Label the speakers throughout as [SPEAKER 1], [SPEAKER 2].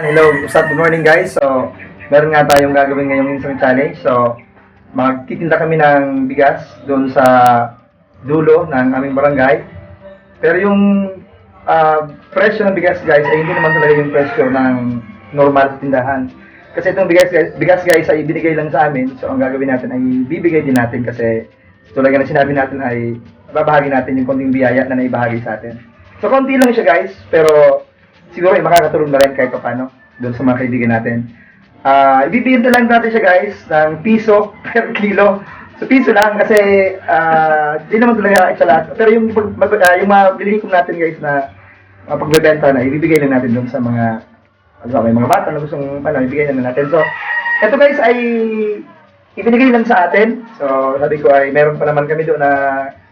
[SPEAKER 1] Hello, what's up? Good morning guys. So, meron nga tayong gagawin ngayong isang challenge. So, magtitinda kami ng bigas doon sa dulo ng aming barangay. Pero yung ah, presyo ng bigas guys ay hindi naman talaga yung presyo ng normal tindahan. Kasi itong bigas guys, bigas guys ay binigay lang sa amin. So, ang gagawin natin ay bibigay din natin kasi tulad na sinabi natin ay babahagi natin yung konting biyaya na naibahagi sa atin. So, konti lang siya guys, pero siguro ay makakatulong na rin kahit paano doon sa mga kaibigan natin. Ah, ibibigyan na lang natin siya guys ng piso per kilo. So piso lang kasi ah, di naman talaga sa lahat. Pero yung mag, ah, yung mga bilhin natin guys na uh, pagbebenta na ibibigay na natin doon sa mga ano ba, may mga bata na gustong ano, ibigay na natin. So ito guys ay ibinigay lang sa atin. So sabi ko ay meron pa naman kami doon na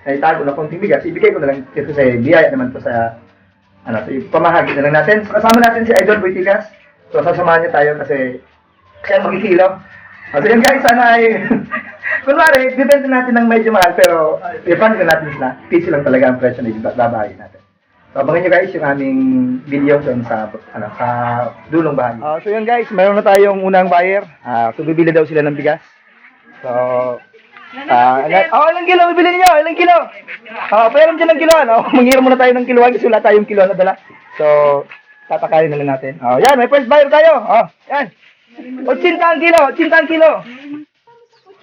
[SPEAKER 1] naitago na konting bigas. Ibigay ko na lang kasi biyaya naman to sa ano, so, pamahagi na lang natin. Kasama natin si Idol Boytigas. So, sasamahan niya tayo kasi siya ang magkikilo. So, yun guys, sana ay, kunwari, bibenta natin ng medyo mahal, pero i-fund na natin sila. Piso lang talaga ang presyo na ibabahagi natin. So, abangan nyo guys yung aming video doon sa, ano, sa dulong bahagi. so, yun guys, mayroon na tayong unang buyer. Ah, so, bibili daw sila ng bigas. So, Ah, uh, oh, ilang kilo bibili niyo? Ilang kilo? Ah, uh, pairam dyan ng kilo, ano? Manghiram muna tayo ng kiloan kasi wala tayong kilo na dala. So, tatakayin na lang natin. Oh, yan, may first buyer tayo. Oh, yan. 80 ang kilo, 80 ang kilo.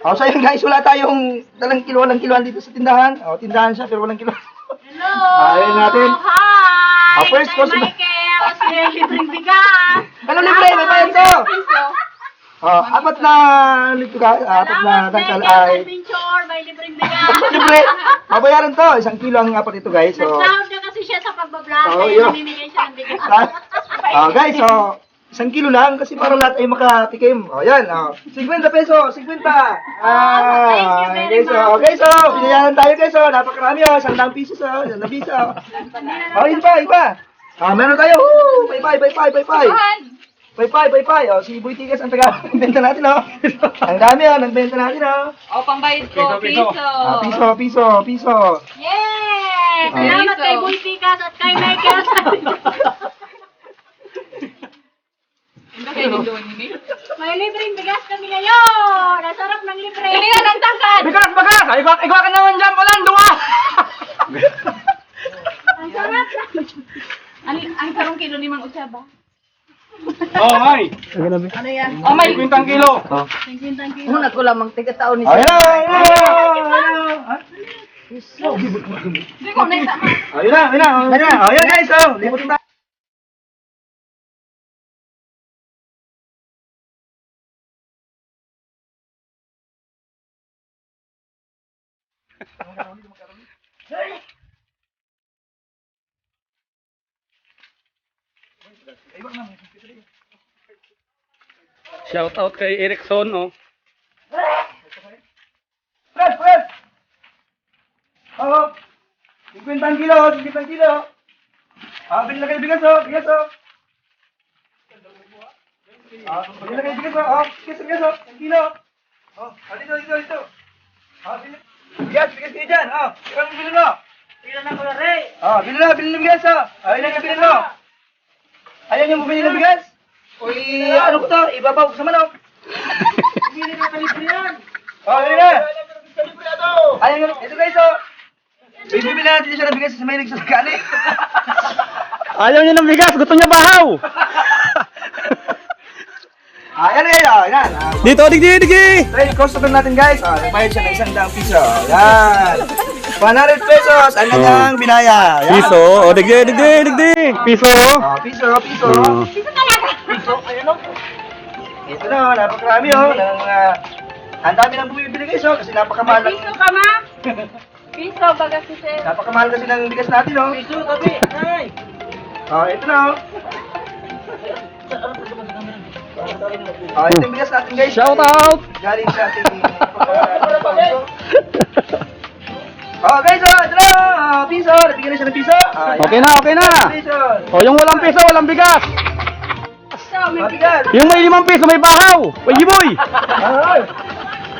[SPEAKER 1] Oh, so yun guys, wala tayong dalang kilo, walang kiloan dito sa tindahan. Oh, tindahan siya pero walang kilo.
[SPEAKER 2] Hello!
[SPEAKER 1] Ayun natin.
[SPEAKER 2] Hi!
[SPEAKER 1] Ah, first customer.
[SPEAKER 2] Michael, si libreng bigas.
[SPEAKER 1] Ano libre? May bayad to.
[SPEAKER 2] Piso.
[SPEAKER 1] Oh, apat na lito ka, apat na tangkal ay
[SPEAKER 2] Adventure, may libreng bigas.
[SPEAKER 1] Siyempre, mabayaran to. Isang kilo ang apat ito guys. So,
[SPEAKER 2] Nag-sound na kasi siya sa pagbablog,
[SPEAKER 1] Oh,
[SPEAKER 2] kaya namimigay siya ng bigas.
[SPEAKER 1] Ah, guys, so, isang kilo lang kasi para lahat ay makatikim. O, oh, yan. Oh, 50 peso, 50. Ah,
[SPEAKER 2] Thank you very
[SPEAKER 1] guys, so,
[SPEAKER 2] much.
[SPEAKER 1] guys, so, binayaran tayo, guys, so, napakarami, oh, isang daang piso, so, isang daang piso. Oh, yun pa, iba. Ah, meron tayo, woo, bye bye, bye bye, bye bye. Bye bye, bye bye. Oh, si Boy Tigas ang taga benta natin, oh. ang dami, oh, nagbenta natin, oh.
[SPEAKER 3] O, pambayad ko, piso.
[SPEAKER 1] Ah, piso, piso, piso.
[SPEAKER 2] Yay!
[SPEAKER 1] Ah.
[SPEAKER 2] Salamat kay Boy Tikas at kay Michael.
[SPEAKER 3] Ano kayo ni?
[SPEAKER 2] may libreng bigas kami ngayon. Ang sarap ng libre.
[SPEAKER 3] Hindi nga ng tangkad!
[SPEAKER 1] Bigas, bagas! Ay, ikaw, ikaw ka naman dyan, walang duwa!
[SPEAKER 2] Ang sarap.
[SPEAKER 3] Ang, ang sarong kilo ni Mang Utsaba.
[SPEAKER 4] Oh, may.
[SPEAKER 3] Ano yan? Oh, may...
[SPEAKER 4] 50 kilo.
[SPEAKER 3] Una ko lamang tiga-taon ni
[SPEAKER 1] Oh, yan, yan, yan, yan.
[SPEAKER 3] Hindi ko na isama.
[SPEAKER 1] Oh, na, na, oh, yun na. Oh, yan guys, oh.
[SPEAKER 4] Shout out kay Erickson, oh.
[SPEAKER 1] Fred, Fred! Oh, 50 kilo, 50 kilo. Ah, bilhin na kayo bigas, oh, bigas, oh. Ah, bilhin na kayo bigas, oh, oh, bigas, bigas, oh, 1 kilo. Oh, ah, dito, dito, dito. Ah, bilhin. Bigas, bigas kayo dyan, oh. Ikaw bilhin mo. Bilhin na ko na, Ray. Ah, bilhin na, bilhin na bigas, oh. Ilan yung bilhin mo? Ayaw niyo bumili ng bigas? Uy, ano ko to? Ibabaw sa manok. Bili na kalibre yan. Oh, bili na. Niyo, ito guys, oh. Bibili natin siya ng bigas sa may nagsasakali.
[SPEAKER 4] Ayaw niya ng bigas, gusto niya bahaw.
[SPEAKER 1] Ah, yan guys, oh, yan. Ah,
[SPEAKER 4] Dito, digdi, digdi.
[SPEAKER 1] Yung customer natin guys, ah, nagbayad siya ng isang daang piso. Yan. 100 pesos ang kanyang binaya. Yan.
[SPEAKER 4] Piso, oh, digdi, digdi, digdi. Piso.
[SPEAKER 1] Ah, piso, piso.
[SPEAKER 4] Oh.
[SPEAKER 1] Piso, ayun o. Ito na, oh, napakarami oh. Ng, ah, ang dami nang bumibili guys oh, kasi napakamahal.
[SPEAKER 3] Piso ka, ma? Piso, baga si Sir.
[SPEAKER 1] Napakamahal kasi ng bigas natin oh. Piso, tabi. Ay. Oh, ito na oh. Oh, ito yung bigas natin guys.
[SPEAKER 4] Shout out.
[SPEAKER 1] Galing sa ating Oh guys, oh, ito na, oh, piso, nabigyan na siya ng piso. Ah, yan.
[SPEAKER 4] Okay na, okay na.
[SPEAKER 1] Piso.
[SPEAKER 4] O, yung walang piso, walang bigas. Yung may limang piso, may bahaw. Uy, boy.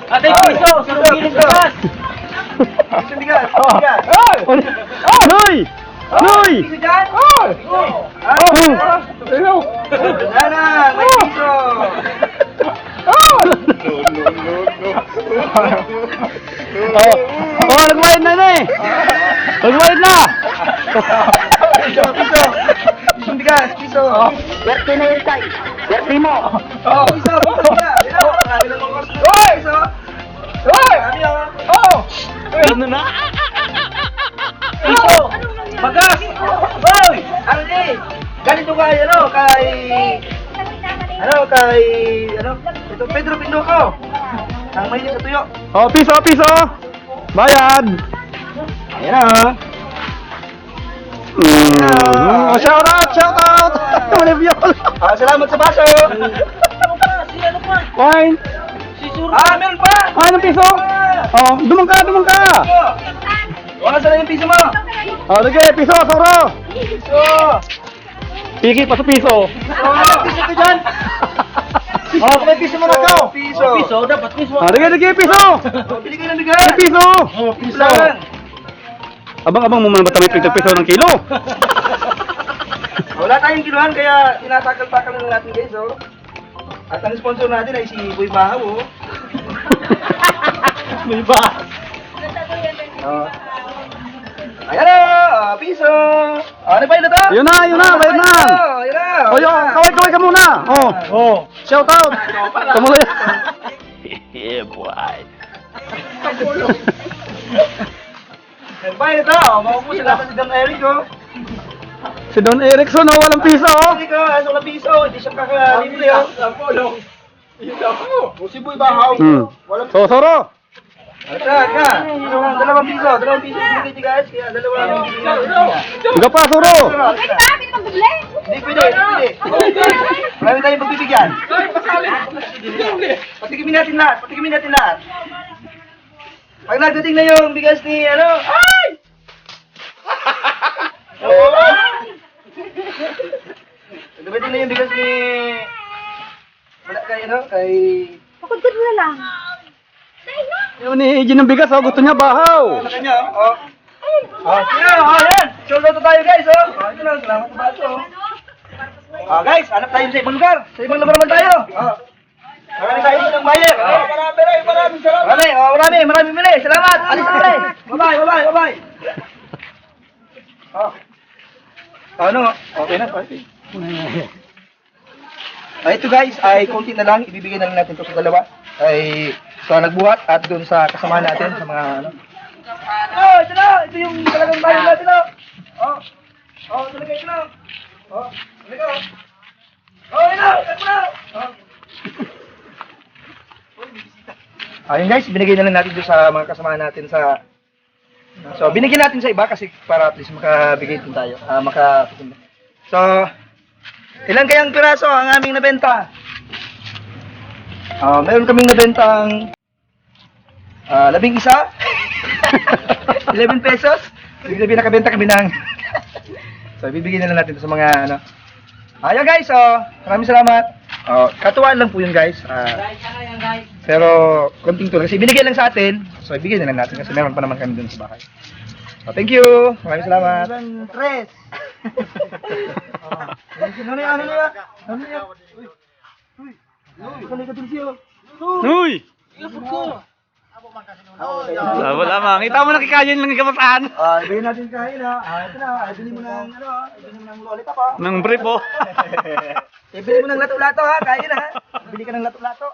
[SPEAKER 4] Ate,
[SPEAKER 1] piso, sunugin bigas. Piso bigas,
[SPEAKER 4] Oh.
[SPEAKER 1] bigas.
[SPEAKER 4] Hoy!
[SPEAKER 1] Piso dyan? Oh! Ah,
[SPEAKER 4] Oh!
[SPEAKER 1] Wala na, may piso.
[SPEAKER 4] Oh, oh, nagbayad na na eh. Nagbayad na.
[SPEAKER 1] Bigas, piso.
[SPEAKER 2] Swerte na yun, tay. Swerte mo.
[SPEAKER 1] Oh, piso, piso. Piso. Marami na Hoy! Piso. Hoy! Marami na. Oh!
[SPEAKER 4] Ano na?
[SPEAKER 1] Piso! Bagas! Hoy! Ano ni? Ganito kay, ano, kay... Ano, kay... Ano? Ito, Pedro Pinduco. Ang mahilig sa tuyo.
[SPEAKER 4] Oh, piso, piso. Bayad.
[SPEAKER 1] Ayan na.
[SPEAKER 4] Mm. Oh, shout out, shout out. Malibiyol.
[SPEAKER 1] Ah, salamat sa baso.
[SPEAKER 4] Fine.
[SPEAKER 1] Ah, meron pa!
[SPEAKER 4] Ah, anong piso? Oh, dumang ka, dumang ka.
[SPEAKER 1] Wala sa yung piso mo.
[SPEAKER 4] Oh, sige, piso, soro.
[SPEAKER 1] Piso.
[SPEAKER 4] Piki pa sa piso.
[SPEAKER 1] Oh, piso ka dyan. Oh, may piso mo na ka. Piso. Piso, dapat piso.
[SPEAKER 4] Oh, sige, sige, piso.
[SPEAKER 1] Bili ka ng bigas.
[SPEAKER 4] Piso.
[SPEAKER 1] Oh, piso.
[SPEAKER 4] Abang-abang mo muna ba tayo piso ng kilo?
[SPEAKER 1] Wala tayong kiluhan kaya tinatakal-takal na natin guys, oh. At ang sponsor natin ay si Boy Bahaw, oh.
[SPEAKER 4] May ba?
[SPEAKER 1] Oh. Ayan na, oh, piso. Oh, ano ba yun na to?
[SPEAKER 4] Yun na, yun na, bayad na.
[SPEAKER 1] Oh, yun na.
[SPEAKER 4] Oh, yo, kaway, kaway ka muna. Oh, oh. Shout out. Tumuloy. yeah, boy.
[SPEAKER 1] Ano ba yun na to? Oh, maubusin natin si Don Eric, oh.
[SPEAKER 4] Si Don Erickson, oh, walang piso, oh.
[SPEAKER 1] Eric, oh, asok na piso. Hindi siya kakalibre, oh. Oh, si Boy Bahaw.
[SPEAKER 4] Hmm.
[SPEAKER 1] Walang
[SPEAKER 4] So, soro.
[SPEAKER 1] Ata, ka. Dalawang, dalawang piso. Dalawang piso binigay niya guys. Kaya dalawang piso.
[SPEAKER 4] Higa pa, soro.
[SPEAKER 2] Ay, bakit magbili?
[SPEAKER 1] Hindi pwede, hindi pwede. Marami tayong pagbibigyan. Patikimin natin lahat. Patikimin natin lahat. Pag nagdating na yung bigas ni, ano, ay! Nagdating na yung bigas ni, wala kay, ano, kay,
[SPEAKER 2] Pagod mo na lang.
[SPEAKER 4] Yun ni Eugene ng bigas, oh. Gusto niya bahaw.
[SPEAKER 1] ano kanya, oh. Oh, sino, oh, yan. Out na tayo guys, oh. Oh, ito lang, salamat sa baso, oh. Ah, guys, hanap tayo sa ibang lugar. Sa ibang lugar naman tayo. Ah. Marami tayo ng bayan. Oh. Marami, marami, marami, salamat. Marami, oh, marami, marami, marami. Salamat. Alis na. Bye-bye, bye-bye, bye-bye. Oh. Ano? Okay na, pare. Ah, ito guys, ay konti na lang. Ibibigay na lang natin ito sa dalawa. Ay sa nagbuhat at doon sa kasama natin, sa mga ano. Oh, ito na! Ito yung talagang bayan natin, oh! Oh! Oh, talaga ito na! Oh, talaga, oh! Oh, ito! Ito na! Oh! Ayun guys, binigay na lang natin doon sa mga kasama natin sa So, binigyan natin sa iba kasi para at least makabigay din tayo. Ah, maka So, ilan kayang piraso ang aming nabenta? Ah, meron kaming nabentang ah, labing isa. 11 pesos. Ibig sabihin nakabenta kami ng So, bibigyan na lang natin sa mga ano. Ayun guys, so, maraming salamat. Oh, katuwaan lang po yun guys. Ah, pero konting tulong kasi binigay lang sa atin. So ibigay na lang natin kasi meron pa naman kami dun sa bahay. So, thank you. Maraming salamat. Tres. Ano na ano na? Ano na? Uy. Uy. Uy.
[SPEAKER 4] Uy! Wala, wala ma. Kita mo nakikayan lang ikamasaan.
[SPEAKER 1] Ah, ibigay natin kain ha. Ah, ito na. Ah, Ibili mo ng ano, ah. ibili mo ng lollipop ha.
[SPEAKER 4] Nang brief, oh.
[SPEAKER 1] Ibili mo ng lato-lato ha, kain ha. Ibili ka ng lato-lato.